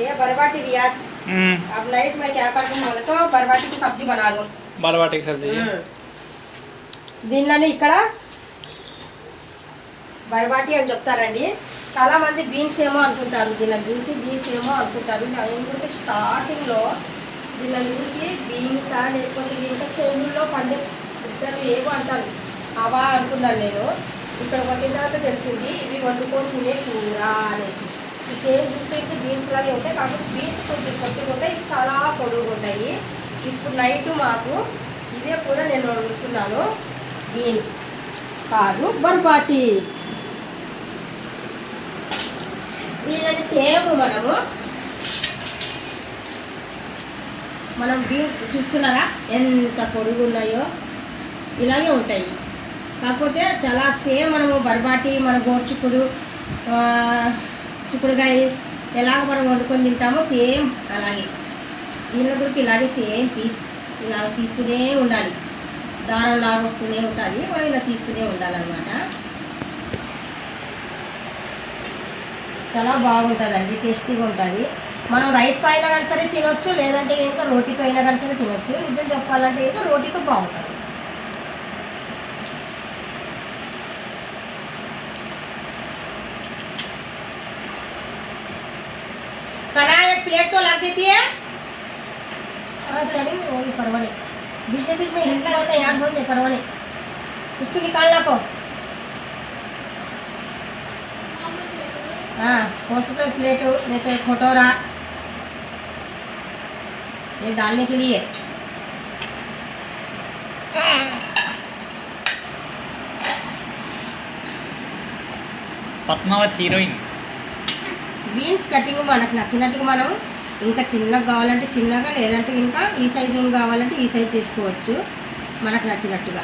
ये बरबाटी रियाज हम्म, अब नाइट में क्या कर दूँ बोले तो बरबाटी की सब्जी बना लूँ बालवाटी की सब्जी దీనిలోనే ఇక్కడ బరబాటి అని చెప్తారండి చాలా మంది బీన్స్ ఏమో అనుకుంటారు దీన్ని చూసి బీన్స్ ఏమో అనుకుంటారు నేను ఏంటంటే స్టార్టింగ్లో దీన్ని చూసి బీన్సా లేకపోతే ఇంకా చెవుల్లో పండే ఇద్దరు ఏమో అంటారు అవా అనుకున్నాను నేను ఇక్కడ వచ్చిన తర్వాత తెలిసింది ఇవి వండుకొని తినే కూర అనేసి ఈ సేమ్ చూసేకి బీన్స్ లాగే ఉంటాయి. కాకపోతే బీన్స్ కొంచెం కొద్దిగా ఉంటాయి. చాలా పొడవుగా ఉంటాయి. ఇప్పుడు నైట్ మాకు ఇదే కూడా నేను వండుతున్నాను బీన్స్ కాదు బర్బాటి దీనిని సేమ్ మనము మనం బీన్స్ చూస్తున్నారా? ఎంత పొడుగు ఉన్నాయో. ఇలాగే ఉంటాయి. కాకపోతే చాలా సేమ్ మనము బర్బాటి మన గోర్చుకుడు చిక్కుడుకాయ ఎలాగ మనం వండుకొని తింటామో సేమ్ అలాగే. దీనిలో కూడా ఇలాగే సేమ్ పీస్. ఇలా తీస్తూనే ఉండాలి. దారం లాగా వస్తూనే ఉంటుంది మనం ఇలా తీస్తూనే ఉండాలన్నమాట. చాలా బాగుంటుందండి. టేస్టీగా ఉంటుంది. మనం రైస్తో అయినా కానీ సరే తినొచ్చు. లేదంటే ఇంకా రోటీతో అయినా కానీ సరే తినొచ్చు. నిజం చెప్పాలంటే ఇంకా రోటీతో బాగుంటుంది. देती है हाँ चढ़ी वो भी परवाने बीच में बीच में हिंदी बोलते याद बोल दे परवाने उसको निकालना को हाँ हो सकता है प्लेट हो, नहीं तो एक कटोरा ये डालने के लिए పద్మావత్ హీరోయిన్ బీన్స్ కటింగ్ మనకు నచ్చినట్టుగా మనం ఇంకా చిన్నగా కావాలంటే చిన్నగా లేదంటే ఇంకా ఈ సైజు కావాలంటే ఈ సైజ్ చేసుకోవచ్చు. మనకు నచ్చినట్టుగా.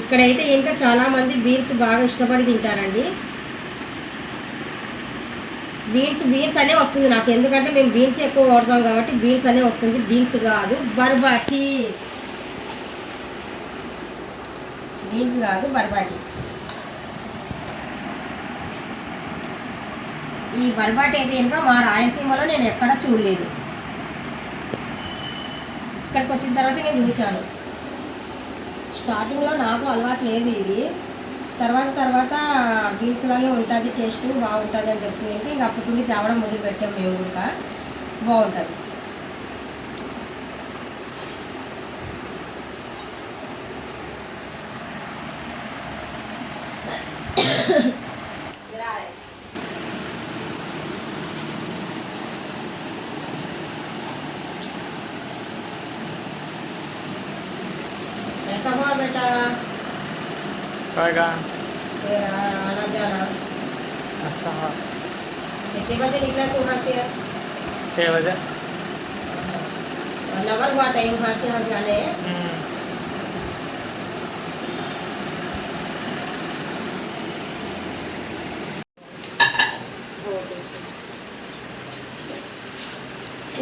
ఇక్కడైతే ఇంకా చాలామంది బీన్స్ బాగా ఇష్టపడి తింటారండి. బీన్స్ బీన్స్ అనే వస్తుంది నాకు. ఎందుకంటే మేము బీన్స్ ఎక్కువ వాడతాం కాబట్టి బీన్స్ అనే వస్తుంది. బీన్స్ కాదు బర్బాటి. బీన్స్ కాదు బర్బాటి. ఈ బర్బాటి అయితే ఇంకా మా రాయలసీమలో నేను ఎక్కడ చూడలేదు. ఇక్కడికి వచ్చిన తర్వాత నేను చూశాను. స్టార్టింగ్లో నాకు అలవాటు లేదు ఇది. తర్వాత తర్వాత బీన్స్ లాగే ఉంటుంది టేస్ట్ బాగుంటుంది అని చెప్తే ఇంకా ఇంక అప్పటి నుండి తేవడం మొదలు పెట్టాం మేము కూడా. బాగుంటుంది. కాగా तेरा आना जाना अच्छा कितने बजे निकला तू वहाँ से छः बजे नंबर हुआ टाइम वहाँ से यहाँ से आने हम्म,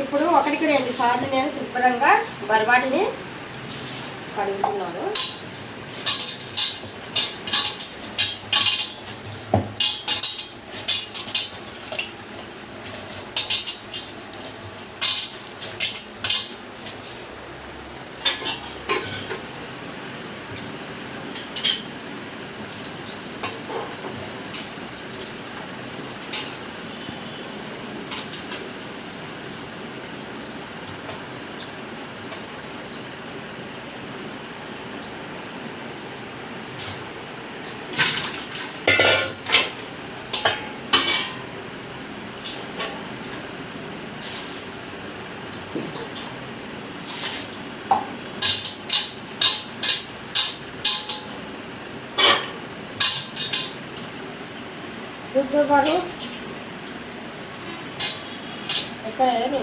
ఇప్పుడు ఒకటికి రెండు సార్లు నేను శుభ్రంగా బర్బాటిని కడుగుతున్నాను దుద్దు గారు ఎక్కడ ఏమి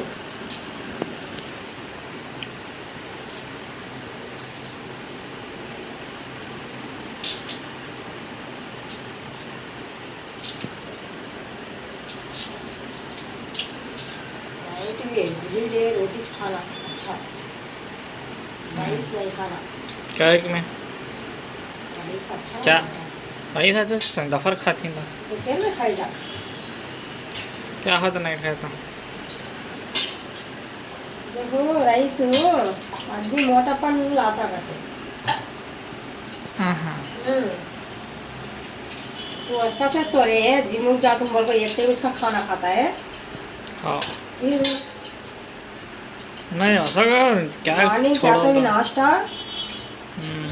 नाइट एवरी डे रोटी खाना अच्छा राइस नहीं खाना क्या है कि मैं राइस अच्छा क्या? भाई था जस्ट दफर खाती था क्या हाथ नहीं खाया था देखो राइस हो आधी मोटा पन लाता करते। కట్టే ఆహా तो अच्छा से तो रे जिम जा तुम बोल को एक तो टाइम का खाना खाता है। हाँ। नहीं ऐसा क्या मॉर्निंग क्या तो। नाश्ता। हम्म।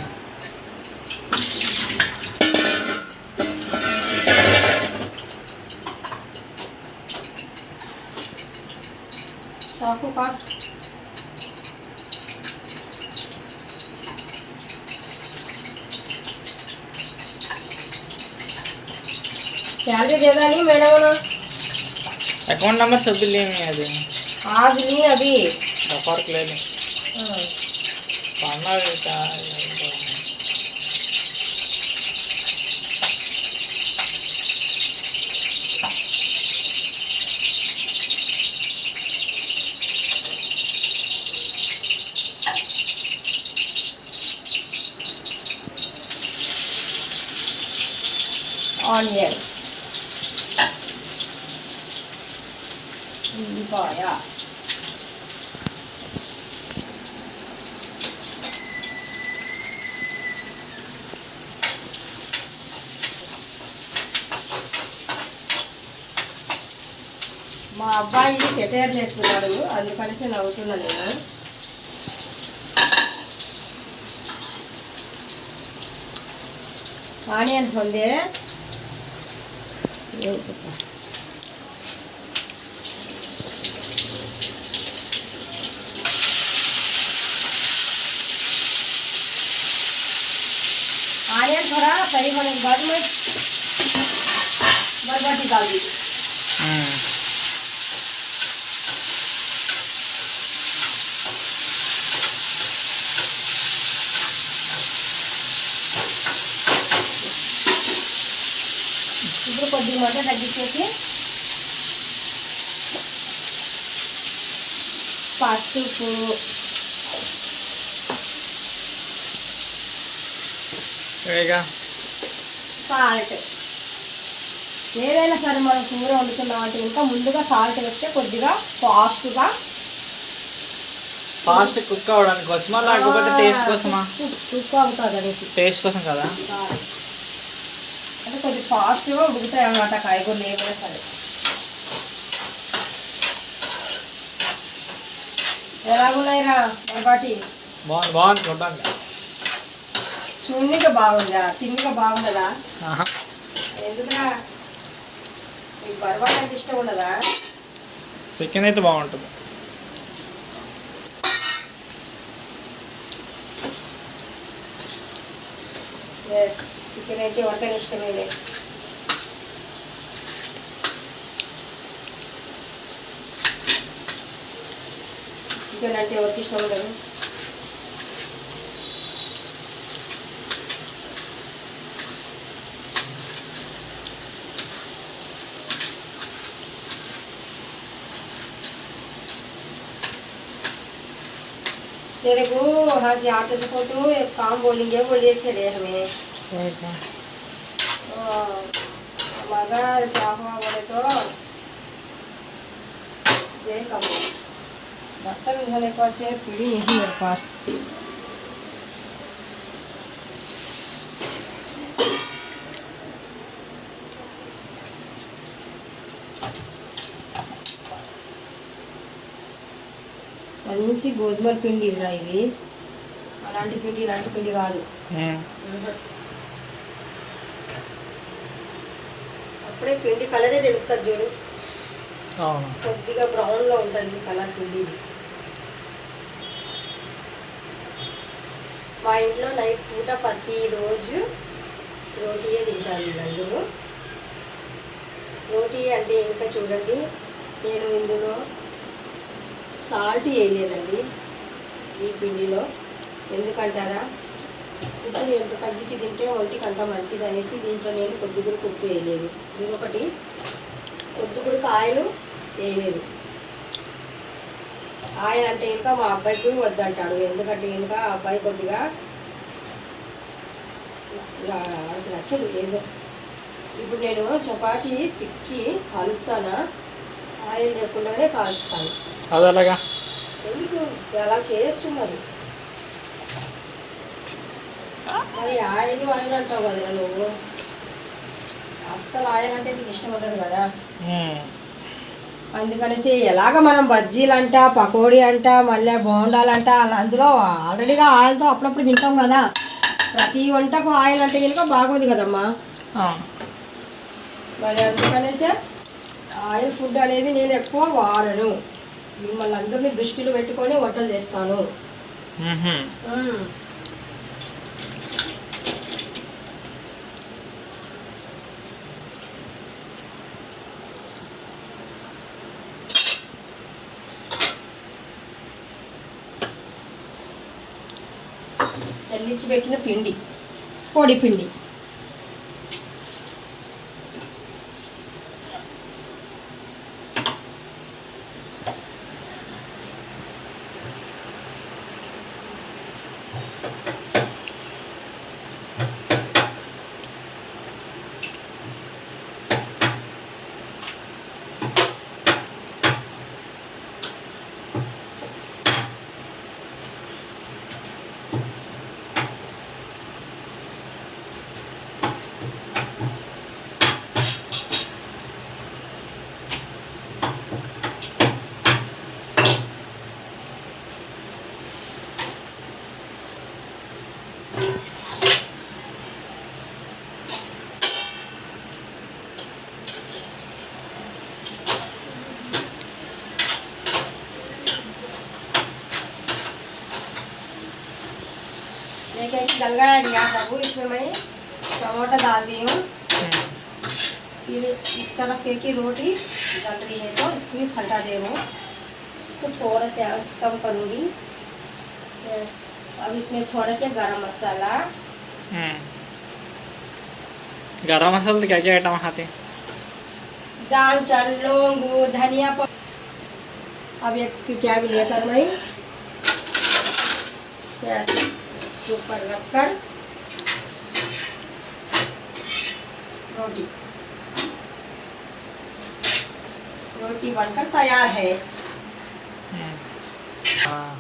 हम्म, चाकू काट सैलरी दे दानी मैडम ने अकाउंट नंबर सब भी ले नहीं आते आज नहीं अभी दफर के ले लें हाँ। पढ़ना रहता है ఆనియన్ ఉల్లిపాయ మా అబ్బాయి సెటైర్ చేస్తున్నాడు అందుకనేసి నవ్వుతున్నా నేను. थोड़ा सही होने के बाद में बरबटी डाल दीजिए हाँ। మంట తగ్గించేసి పసుపు సాల్ట్. ఏదైనా సరే మనం కూర వండుతున్నాం అంటే ఇంకా ముందుగా సాల్ట్ వేస్తే కొద్దిగా ఫాస్ట్గా ఫాస్ట్ కుక్ అవడానికి కోసమా లేకపోతే టేస్ట్ కోసమా? కుక్ అవుతుంది అనేసి టేస్ట్ కోసం కదా. అంటే కొద్దిగా ఫాస్ట్గా ఉడుకుతాయి అన్నమాట కాయగూరలు ఏమైనా సరే. ఎలాగున్నాయిరా బర్బాటి బాగుంది చూడడానికి. చూడనిక బాగుందా? తిన్నిక బాగుండదా. ఎందుకురా? మీకు బర్బాటి అంటే ఇష్టం ఉండదా? చికెన్ అయితే బాగుంటుంది. ఎస్. చికెన్ అయితే ఎవరికైనా ఇష్టమేలే చికెన్ అంటే ఎవరికి ఇష్టం ఉండదు तेरे को हाँ से आते से तो एक काम बोलेंगे बोलिए थे रे हमें ସେଇଟା మగారు బాగుపడేతో ఏకము బట్టలు ఇంకలేకోసే పిడి మీరు పాస్ మంచి గోధుమల పిండి ఇలా ఇది అలాంటి పిండి ఇలాంటి పిండి కాదు అప్పుడే పిండి కలరే తెలుస్తుంది చూడు. కొద్దిగా బ్రౌన్లో ఉంటుంది కలర్ పిండి. మా ఇంట్లో నైట్ పూట ప్రతిరోజు రోటీయే తింటారు వీళ్ళందరూ రోటీ అంటే ఇంకా చూడండి నేను ఇందులో సాల్ట్ వేయలేదండి ఈ పిండిలో. ఎందుకంటారా? ఉప్పు ఎంత తగ్గించి తింటే ఒంటికి అంత మంచిది అనేసి దీంట్లో నేను కొద్దిగా ఉప్పు వేయలేదు. ఇంకొకటి కొద్దిగుడికి ఆయిల్ వేయలేదు. ఆయిల్ అంటే ఇంకా మా అబ్బాయికి వద్దంటాడు. ఎందుకంటే ఇంకా అబ్బాయి కొద్దిగా నచ్చదు ఏదో. ఇప్పుడు నేను చపాతీ తిక్కి కాలుస్తానా? ఆయిల్ లేకుండానే కాలుస్తాను. అది ఎలాగా? ఎందుకు? అలా చేయొచ్చు మరి. మరి ఆయిల్ ఆయిల్ అంటావు నువ్వు. అస్సలు ఆయిల్ అంటే నీకు ఇష్టం ఉండదు కదా. అందుకనేసి ఎలాగ మనం బజ్జీలు అంట పకోడీ అంట మళ్ళీ బోండాలంట అలా అందులో ఆల్రెడీగా ఆయిల్తో అప్పుడప్పుడు తింటాం కదా. ప్రతి వంటకు ఆయిల్ అంటే కనుక బాగోదు కదమ్మా. మరి అందుకనేసి ఆయిల్ ఫుడ్ అనేది నేను ఎక్కువ వాడను. మిమ్మల్ని అందరినీ దృష్టిలో పెట్టుకొని వంటలు చేస్తాను. మ్మ్హ. పెట్టిన పిండి పొడి పిండి डल गया रियाज बाबू इसमें मैं टमाटर डाल दी हूँ फिर इस तरफ़ एक ही रोटी जल रही है तो इसको भी पलटा दे रहा हूँ इसको थोड़ा सा आँच कम करूँगी यस अब इसमें थोड़ा सा गरम मसाला गरम मसाला तो क्या क्या आइटम खाते हैं दाल चल लौंग धनिया अब एक क्या भी लेता मैं यस इसके ऊपर रखकर रोटी। रोटी बनकर तैयार है। हाँ.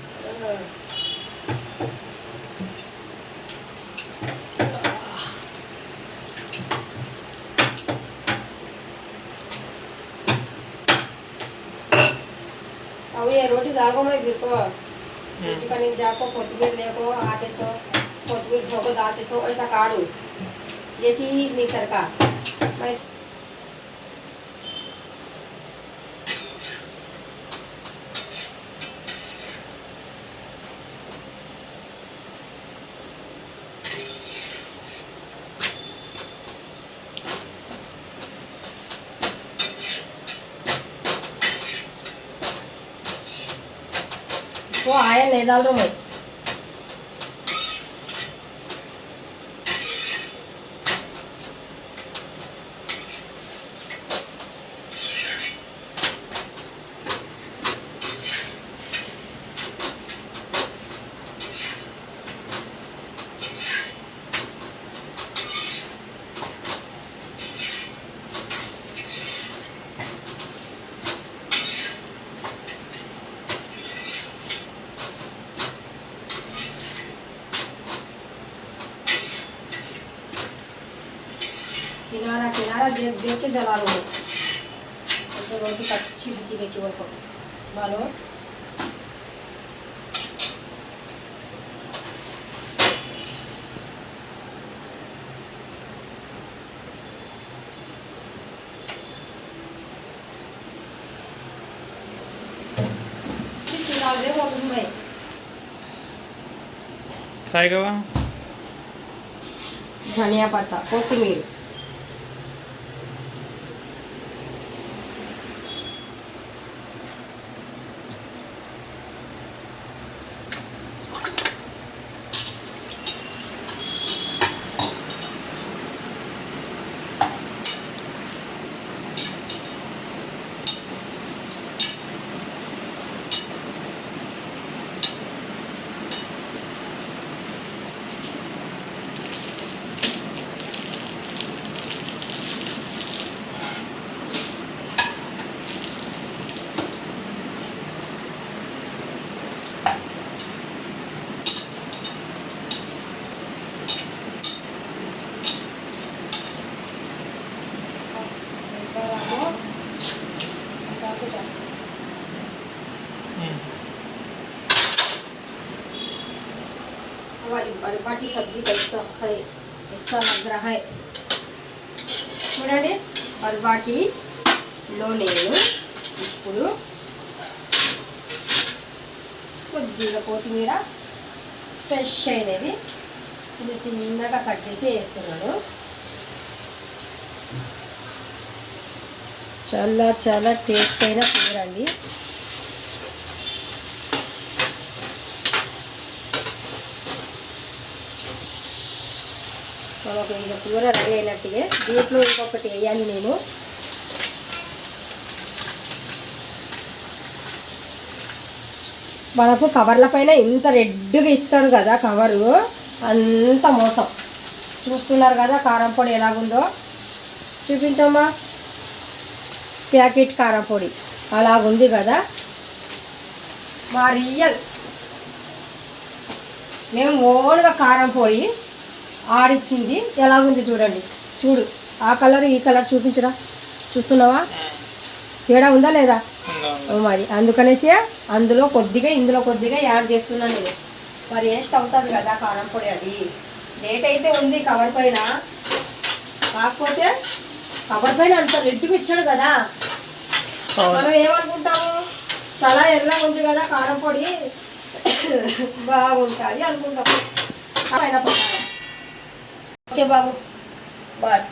अब ये रोटी दागो मैं फिर को फ्रिज का नीचे जाको कोतमीर लेको आते सो कोतमीर धोको दाते सो ऐसा काढ़ू ये चीज नहीं सरका मैं ఓ ఆయన ఏదాలరు మరి सारा देख दे के जला लो। तो रोटी कच्ची रीति केवल वो ভালো धनिया पत्ता कोथमीर। బర్బాటి సబ్జీ कैसा है ऐसा लग रहा है చూడండి బర్బాటిలో నేను ఇప్పుడు కొద్దిగా కొత్తిమీర ఫ్రెష్ అయినది చిన్న చిన్నగా కట్ చేసి వేస్తున్నాను చాలా చాలా టేస్ట్ అయిన కూర అండి మనకు ఇక కూర రెడీ అయినట్టుగా దీంట్లో ఇంకొకటి వేయాలి నేను మనకు కవర్ల పైన ఇంత రెడ్గా ఇస్తాడు కదా కవరు అంత మోసం. చూస్తున్నారు కదా కారం పొడి ఎలాగుందో? చూపించమ్మా. ప్యాకెట్ కారం పొడి అలాగుంది కదా? మా రియల్. మేము ఓన్గా కారం పొడి ఆడిచ్చింది. ఎలాగుంది చూడండి. చూడు. ఆ కలర్ ఈ కలర్ చూపించరా? చూస్తున్నావా? తేడా ఉందా లేదా? ఉందా ఉందా. మరి అందుకనేసి అందులో కొద్దిగా ఇందులో కొద్దిగా యాడ్ చేస్తున్నాను నేను. మరి వేస్ట్ అవుతుంది కదా కారం పొడి అది. డేట్ అయితే ఉంది కవర్ పైన. కాకపోతే కవర్ పైన అంత రెడ్డిగా ఇచ్చాడు కదా. మనం ఏమనుకుంటాము? చాలా ఎర్రగా ఉంది కదా కారం పొడి. బాగుంటుంది అనుకుంటాము. పైన. ఓకే బాబు బాయ్